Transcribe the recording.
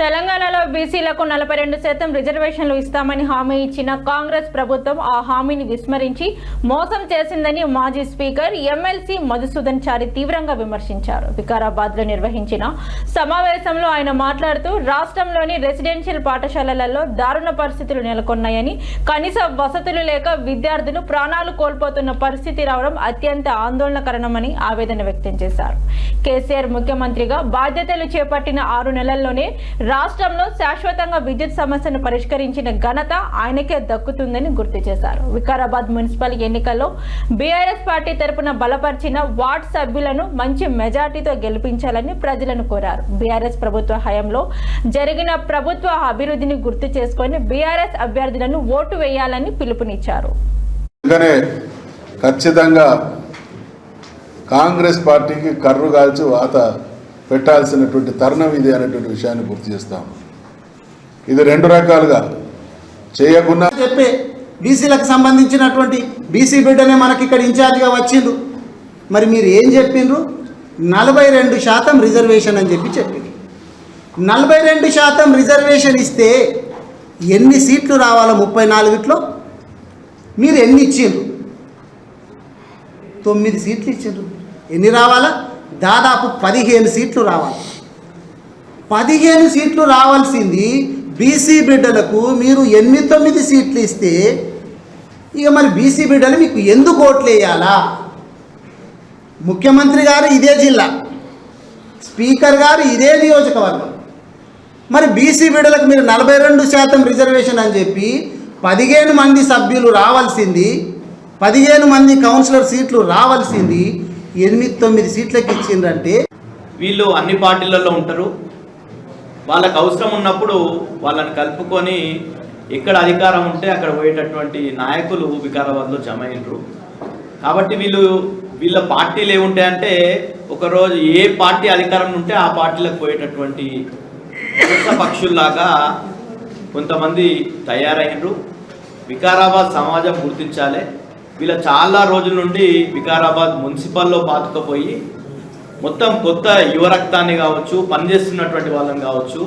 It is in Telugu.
తెలంగాణలో బీసీలకు నలభై రెండు శాతం రిజర్వేషన్లు ఇస్తామని హామీ ఇచ్చిన కాంగ్రెస్ ప్రభుత్వం ఆ హామీని విస్మరించి మోసం చేసిందని మాజీ స్పీకర్ ఎమ్మెల్సీ మధుసూదన్ చారి తీవ్రంగా విమర్శించారు. వికారాబాద్లో నిర్వహించిన సమావేశంలో ఆయన మాట్లాడుతూ రాష్ట్రంలోని రెసిడెన్షియల్ పాఠశాలలలో దారుణ పరిస్థితులు నెలకొన్నాయని కనీస వసతులు లేక విద్యార్థులు ప్రాణాలు కోల్పోతున్న పరిస్థితి రావడం అత్యంత ఆందోళనకరణమని ఆవేదన వ్యక్తం చేశారు. కేసీఆర్ ముఖ్యమంత్రిగా బాధ్యతలు చేపట్టిన ఆరు నెలల్లోనే రాష్ట్రంలో శాశ్వతంగా విద్యుత్ సమస్యను పరిష్కరించిన ఘనత ఆయనకే దక్కుతుందని గుర్తు చేశారు. వికారాబాద్ మున్సిపల్ ఎన్నికల్లో బీఆర్ఎస్ పార్టీ తరపున బలపరిచిన వార్డ్ సభ్యులను మంచి మెజార్టీతో గెలిపించాలని ప్రజలను కోరారు. బీఆర్ఎస్ ప్రభుత్వ హయాంలో జరిగిన ప్రభుత్వ అభివృద్ధిని గుర్తు చేసుకొని బీఆర్ఎస్ అభ్యర్థులను ఓటు వేయాలని పిలుపునిచ్చారు. ఖచ్చితంగా కాంగ్రెస్ పార్టీకి కర్రు కాల్చి వాత పెట్టాల్సినటువంటి తరుణం ఇది అనేటువంటి విషయాన్ని గుర్తు చేస్తాము ఇది రెండు రకాలుగా చేయకుండా చెప్పే బీసీలకు సంబంధించినటువంటి బీసీ బిడ్డనే మనకి ఇక్కడ ఇన్ఛార్జ్గా వచ్చిండ్రు. మరి మీరు ఏం చెప్పిండ్రు? నలభై రెండు శాతం రిజర్వేషన్ అని చెప్పి చెప్పిండ్రు. నలభై రెండు శాతం రిజర్వేషన్ ఇస్తే ఎన్ని సీట్లు రావాలో ముప్పై నాలుగిట్లో? మీరు ఎన్ని ఇచ్చిండ్రు? తొమ్మిది సీట్లు ఇచ్చిండ్రు. ఎన్ని రావాలా? దాదాపు పదిహేను సీట్లు రావాలి. పదిహేను సీట్లు రావాల్సింది బీసీ బిడ్డలకు మీరు ఎనిమిది తొమ్మిది సీట్లు ఇస్తే ఇక మరి బీసీ బిడ్డలు మీకు ఎందుకు ఓట్లు వేయాలా? ముఖ్యమంత్రి గారు ఇదే జిల్లా స్పీకర్ గారు ఇదే నియోజకవర్గం. మరి బీసీ బిడ్డలకు మీరు నలభై రెండు శాతం రిజర్వేషన్ అని చెప్పి పదిహేను మంది సభ్యులు రావాల్సింది పదిహేను మంది కౌన్సిలర్ సీట్లు రావాల్సింది ఎనిమిది తొమ్మిది సీట్లకి ఇచ్చిండ్రంటే వీళ్ళు అన్ని పార్టీలలో ఉంటారు. వాళ్ళకు అవసరం ఉన్నప్పుడు వాళ్ళని కలుపుకొని ఎక్కడ అధికారం ఉంటే అక్కడ పోయేటటువంటి నాయకులు వికారాబాద్లో జమ అయినరు. కాబట్టి వీళ్ళు వీళ్ళ పార్టీలు ఏముంటాయంటే ఒకరోజు ఏ పార్టీ అధికారం ఉంటే ఆ పార్టీలకు పోయేటటువంటి పక్షుల్లాగా కొంతమంది తయారైనరు వికారాబాద్ సమాజం గుర్తించాలి. వీళ్ళ చాలా రోజుల నుండి వికారాబాద్ మున్సిపల్లో బాతుకపోయి మొత్తం కొత్త యువ రక్తాన్ని కావచ్చు పనిచేస్తున్నటువంటి వాళ్ళని కావచ్చు